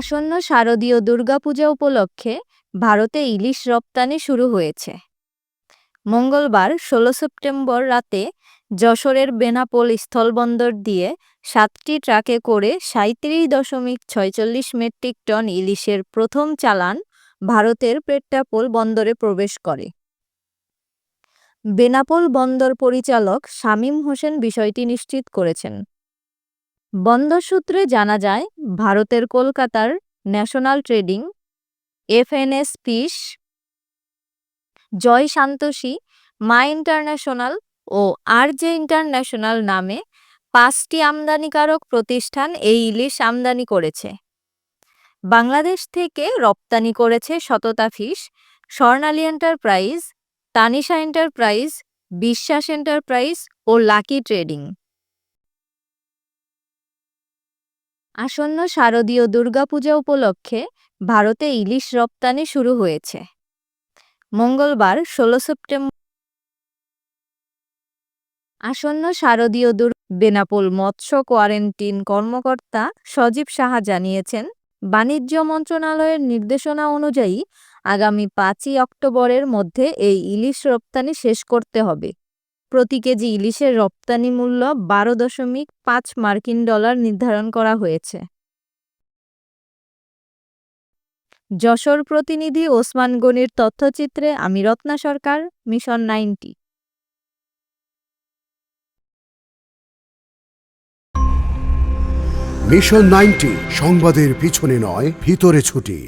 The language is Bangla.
আসন্ন শারদীয় দুর্গাপূজা উপলক্ষে ভারতে ইলিশ রপ্তানি শুরু হয়েছে। মঙ্গলবার ষোলো সেপ্টেম্বর রাতে যশোরের বেনাপোল স্থলবন্দর দিয়ে সাতটি ট্রাকে করে সাঁত্রিশ দশমিক ছয়চল্লিশ মেট্রিক টন ইলিশের প্রথম চালান ভারতের পেট্টাপোল বন্দরে প্রবেশ করে। বেনাপোল বন্দর পরিচালক শামীম হোসেন বিষয়টি নিশ্চিত করেছেন। বন্দর সূত্রে জানা যায়, ভারতের কলকাতার national trading, FNS fish, Jai Santoshi, Maa international ও আর জে ইন্টারন্যাশনাল নামে পাঁচটি আমদানিকারক প্রতিষ্ঠান এই ইলিশ আমদানি করেছে। বাংলাদেশ থেকে রপ্তানি করেছে Satata fish, Swarnali enterprise, Tanisha enterprise, Biswas enterprise ও লাকি ট্রেডিং। আসন্ন শারদীয় দুর্গাপূজা উপলক্ষে ভারতে ইলিশ রপ্তানি শুরু হয়েছে। মঙ্গলবার, ষোলো সেপ্টেম্বর আসন্ন শারদীয় দুর্গ বেনাপোল মৎস্য কোয়ারেন্টিন কর্মকর্তা সজীব সাহা জানিয়েছেন, বাণিজ্য মন্ত্রণালয়ের নির্দেশনা অনুযায়ী আগামী পাঁচই অক্টোবরের মধ্যে এই ইলিশ রপ্তানি শেষ করতে হবে। প্রতি কেজি ইলিশের রপ্তানি মূল্য বারো দশমিক পাঁচ মার্কিন ডলার নির্ধারণ করা হয়েছে। যশোর প্রতিনিধি ওসমান গনির তথ্যচিত্রে আমি Ratna Sarkar, mission ninety. Mission ninety, সংবাদের পিছনে নয়, ভিতরে ছুটি।